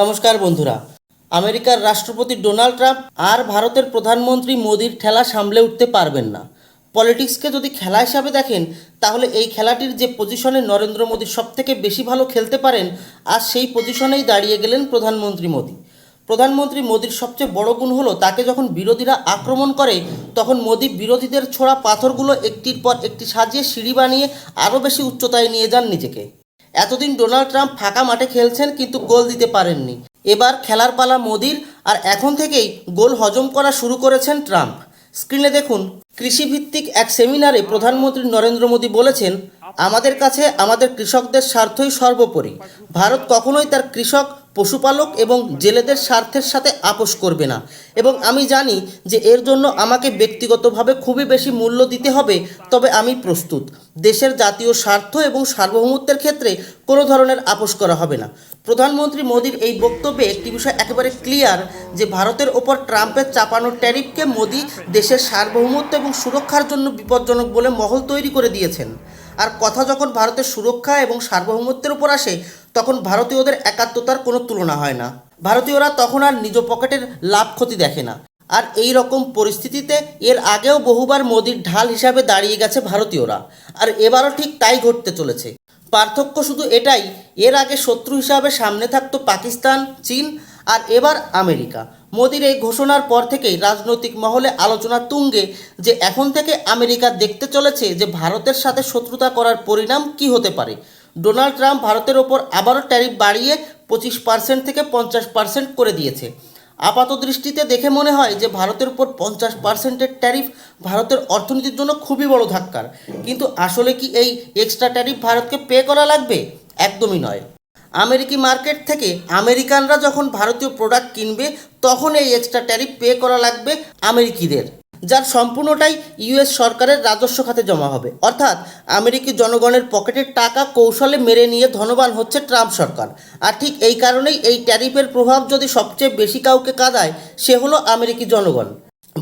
নমস্কার বন্ধুরা। আমেরিকার রাষ্ট্রপতি ডোনাল্ড ট্রাম্প আর ভারতের প্রধানমন্ত্রী মোদির ঠেলা সামলে উঠতে পারবেন না। পলিটিক্সকে যদি খেলা হিসাবে দেখেন, তাহলে এই খেলাটির যে পজিশনে নরেন্দ্র মোদী সবথেকে বেশি ভালো খেলতে পারেন, আর সেই পজিশনেই দাঁড়িয়ে গেলেন প্রধানমন্ত্রী মোদী। প্রধানমন্ত্রী মোদির সবচেয়ে বড় গুণ হলো, তাকে যখন বিরোধীরা আক্রমণ করে, তখন মোদী বিরোধীদের ছোড়া পাথরগুলো একটির পর একটি সাজিয়ে সিঁড়ি বানিয়ে আরও বেশি উচ্চতায় নিয়ে যান নিজেকে। এতদিন ডোনাল্ড ট্রাম্প ফাঁকা মাঠে খেলছেন কিন্তু গোল দিতে পারেননি। এবার খেলার পালা মোদির, আর এখন থেকেই গোল হজম করা শুরু করেছেন ট্রাম্প। স্ক্রিনে দেখুন, কৃষিভিত্তিক এক সেমিনারে প্রধানমন্ত্রী নরেন্দ্র মোদী বলেছেন, আমাদের কাছে আমাদের কৃষকদের স্বার্থই সর্বোপরি। ভারত কখনোই তার কৃষক পশুপালক এবং জেলেদের স্বার্থের সাথে আপোষ করবে না। এবং আমি জানি যে এর জন্য আমাকে ব্যক্তিগতভাবে খুবই বেশি মূল্য দিতে হবে, তবে আমি প্রস্তুত। দেশের জাতীয় স্বার্থ এবং সার্বভৌমত্বের ক্ষেত্রে কোনো ধরনের আপোষ করা হবে না। প্রধানমন্ত্রী মোদীর এই বক্তব্যে একটি বিষয় একেবারে ক্লিয়ার, যে ভারতের ওপর ট্রাম্পের চাপানো ট্যারিফকে মোদী দেশের সার্বভৌমত্ব এবং সুরক্ষার জন্য বিপজ্জনক বলে মহল তৈরি করে দিয়েছেন। আর কথা যখন ভারতের সুরক্ষা এবং সার্বভৌমত্বের উপর আসে, তখন ভারতীয়দের একাত্মতার কোনো তুলনা হয় না। ভারতীয়রা তখন আর নিজ পকেটের লাভ ক্ষতি দেখে না। আর এই রকম পরিস্থিতিতে এর আগেও বহুবার মোদির ঢাল হিসাবে দাঁড়িয়ে গেছে ভারতীয়রা। আর এবারও ঠিক তাই ঘটতে চলেছে। পার্থক্য শুধু এটাই, এর আগে শত্রু হিসাবে সামনে থাকতো পাকিস্তান, চীন আর এবার আমেরিকা। মোদির এই ঘোষণার পর থেকেই রাজনৈতিক মহলে আলোচনা তুঙ্গে যে এখন থেকে আমেরিকা দেখতে চলেছে যে ভারতের সাথে শত্রুতা করার পরিণাম কি হতে পারে। ডোনাল্ড ট্রাম্প ভারতের ওপর আবারও ট্যারিফ বাড়িয়ে পঁচিশ পার্সেন্ট থেকে পঞ্চাশ পার্সেন্ট করে দিয়েছে। আপাত দৃষ্টিতে দেখে মনে হয় যে ভারতের উপর পঞ্চাশ পার্সেন্টের ট্যারিফ ভারতের অর্থনীতির জন্য খুবই বড় ধাক্কার। কিন্তু আসলে কি এই এক্সট্রা ট্যারিফ ভারতকে পে করা লাগবে? একদমই নয়। আমেরিকি মার্কেট থেকে আমেরিকানরা যখন ভারতীয় প্রোডাক্ট কিনবে, তখন এই এক্সট্রা ট্যারিফ পে করা লাগবে আমেরিকিদের, যার সম্পূর্ণটাই ইউএস সরকারের রাজস্ব খাতে জমা হবে। অর্থাৎ আমেরিকি জনগণের পকেটের টাকা কৌশলে মেরে নিয়ে ধনবান হচ্ছে ট্রাম্প সরকার। আর ঠিক এই কারণেই এই ট্যারিফের প্রভাব যদি সবচেয়ে বেশি কাউকে কাঁদায়, সে হলো আমেরিকি জনগণ।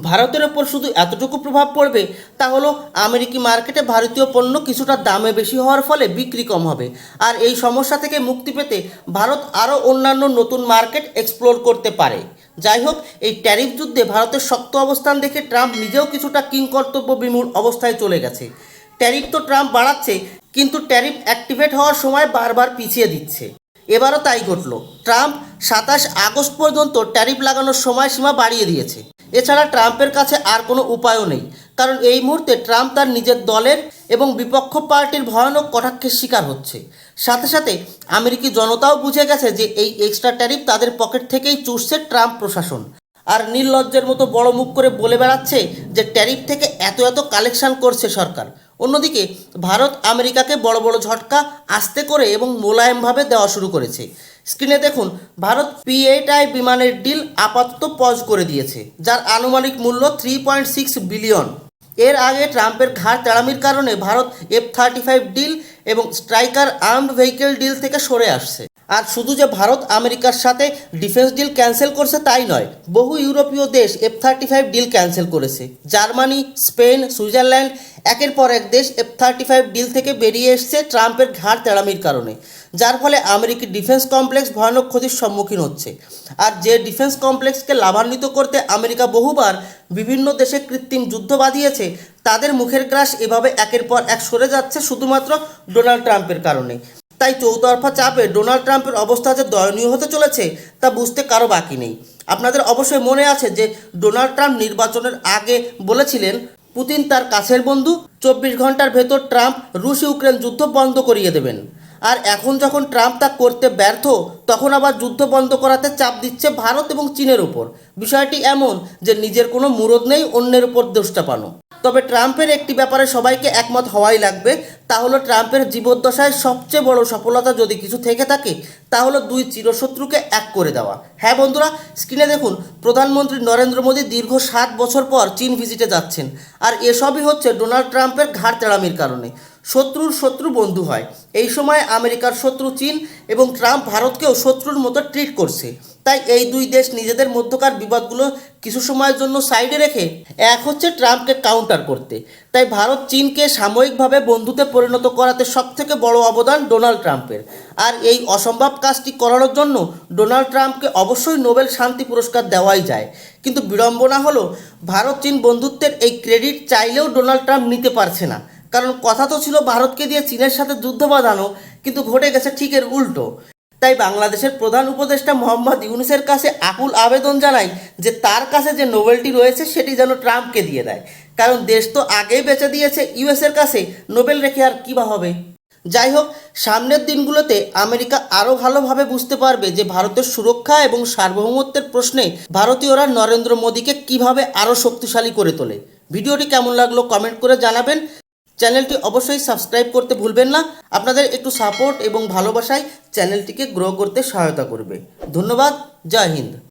ভারতের ওপর শুধু এতটুকু প্রভাব পড়বে, তা হলো আমেরিকি মার্কেটে ভারতীয় পণ্য কিছুটা দামে বেশি হওয়ার ফলে বিক্রি কম হবে। আর এই সমস্যা থেকে মুক্তি পেতে ভারত আরও অন্যান্য নতুন মার্কেট এক্সপ্লোর করতে পারে। যাই হোক, এই ট্যারিফ যুদ্ধে ভারতের শক্ত অবস্থান দেখে ট্রাম্প নিজেও কিছুটা কিংকর্তব্য বিমূল অবস্থায় চলে গেছে। ট্যারিফ তো ট্রাম্প বাড়াচ্ছে, কিন্তু ট্যারিফ অ্যাক্টিভেট হওয়ার সময় বারবার পিছিয়ে দিচ্ছে। এবারও তাই ঘটল। ট্রাম্প সাতাশ আগস্ট পর্যন্ত ট্যারিফ লাগানোর সময়সীমা বাড়িয়ে দিয়েছে। এছাড়া ট্রাম্পের কাছে আর কোনো উপায়ও নেই। কারণ এই মুহূর্তে ট্রাম্প তার নিজের দলের এবং বিপক্ষ পার্টির ভয়ানক কটাক্ষের শিকার হচ্ছে। সাথে সাথে আমেরিকি জনতাও বুঝে গেছে যে এই এক্সট্রা ট্যারিফ তাদের পকেট থেকেই চুষছে ট্রাম্প প্রশাসন। আর নির্লজ্জের মতো বড় মুখ করে বলে বেড়াচ্ছে যে ট্যারিফ থেকে এত এত কালেকশন করছে সরকার। অন্যদিকে ভারত আমেরিকাকে বড় বড় ঝটকা আস্তে করে এবং মোলায়েমভাবে দেওয়া শুরু করেছে। স্ক্রিনে দেখুন, ভারত পিএটাই বিমানের ডিল আপাতত পজ করে দিয়েছে, যার আনুমানিক মূল্য থ্রি পয়েন্ট সিক্স বিলিয়ন এর আগে ট্রাম্পের ঘাড় তাড়ামির কারণে Bharat F thirty five deal এবং স্ট্রাইকার আর্মড ভেহিকেল ডিল থেকে সরে আসছে। আর শুধু যে ভারত, আমেরিকার সাথে ডিফেন্স ডিল ক্যান্সেল করছে তাই নয়, বহু ইউরোপীয় দেশ F thirty five deal cancel করেছে। জার্মানি, স্পেন, সুইজারল্যান্ড একের পর এক দেশ এফ থার্টি ফাইভ ডিল থেকে বেরিয়ে এসছে ট্রাম্পের ঘাড় তেড়ামির কারণে, যার ফলে আমেরিকি ডিফেন্স কমপ্লেক্স ভয়ানক ক্ষতির সম্মুখীন হচ্ছে। আর যে ডিফেন্স কমপ্লেক্সকে লাভান্বিত করতে আমেরিকা বহুবার বিভিন্ন দেশে কৃত্রিম যুদ্ধ বাঁধিয়েছে, তাদের মুখের গ্রাস এভাবে একের পর এক সরে যাচ্ছে শুধুমাত্র ডোনাল্ড ট্রাম্পের কারণে। তাই চৌতরফা চাপে ডোনাল্ড ট্রাম্পের অবস্থা যে দয়নীয় হতে চলেছে তা বুঝতে কারও বাকি নেই। আপনাদের অবশ্যই মনে আছে যে ডোনাল্ড ট্রাম্প নির্বাচনের আগে বলেছিলেন, পুতিন তার কাছের বন্ধু, চব্বিশ ঘণ্টার ভেতর ট্রাম্প রুশ ইউক্রেন যুদ্ধ বন্ধ করিয়ে দেবেন। আর এখন যখন ট্রাম্প তা করতে ব্যর্থ, তখন আবার যুদ্ধ বন্ধ করাতে চাপ দিচ্ছে ভারত এবং চীনের উপর। বিষয়টি এমন যে নিজের কোনো মুরদ নেই, অন্যের উপর দোষ চাপানো তবে ট্রাম্পের একটি ব্যাপারে সবাইকে একমত হওয়াই লাগবে। তা হলো, ট্রাম্পের জীবদ্দশায় সবচেয়ে বড় সফলতা যদি কিছু থেকে থাকে, তা হলো দুই চিরশত্রুকে এক করে দেওয়া। হ্যাঁ বন্ধুরা স্ক্রিনে দেখুন, প্রধানমন্ত্রী নরেন্দ্র মোদী দীর্ঘ সাত বছর পর চীন ভিজিটে যাচ্ছেন। আর এসবই হচ্ছে ডোনাল্ড ট্রাম্পের ঘাড় তেড়ামির কারণে। শত্রুর শত্রু বন্ধু হয়। এই সময় আমেরিকার শত্রু চীন এবং ট্রাম্প ভারতকেও শত্রুর মতো ট্রিট করছে। তাই এই দুই দেশ নিজেদের মধ্যকার বিবাদগুলো কিছু সময়ের জন্য সাইডে রেখে এক হচ্ছে ট্রাম্পকে কাউন্টার করতে। তাই ভারত চীনকে সাময়িকভাবে বন্ধুতে পরিণত করাতে সবথেকে বড় অবদান ডোনাল্ড ট্রাম্পের। আর এই অসম্ভব কাজটি করানোর জন্য ডোনাল্ড ট্রাম্পকে অবশ্যই নোবেল শান্তি পুরস্কার দেওয়াই যায়। কিন্তু বিড়ম্বনা হলো ভারত চীন বন্ধুত্বের এই ক্রেডিট চাইলেও ডোনাল্ড ট্রাম্প নিতে পারছে না। কারণ কথা তো ছিল ভারতকে দিয়ে চীনের সাথে যুদ্ধ বাঁধানো, কিন্তু ঘটে গেছে ঠিকের উল্টো। তাই বাংলাদেশের প্রধান উপদেষ্টা মোহাম্মদ ইউনুসের কাছে আকুল আবেদন জানাই যে তার কাছে যে নোবেলটি রয়েছে সেটি যেন ট্রাম্পকে দিয়ে দেয়। কারণ দেশ তো আগেই বেঁচে দিয়েছে ইউএসের কাছে, নোবেল রেখে আর কী বা হবে? যাই হোক, সামনের দিনগুলোতে আমেরিকা আরও ভালোভাবে বুঝতে পারবে যে ভারতের সুরক্ষা এবং সার্বভৌমত্বের প্রশ্নে ভারতীয়রা নরেন্দ্র মোদীকে কীভাবে আরও শক্তিশালী করে তোলে। ভিডিওটি কেমন লাগল কমেন্ট করে জানাবেন। চ্যানেলটি অবশ্যই সাবস্ক্রাইব করতে ভুলবেন না। আপনাদের একটু সাপোর্ট এবং ভালোবাসায় চ্যানেলটিকে গ্রো করতে সহায়তা করবে। ধন্যবাদ। জয় হিন্দ।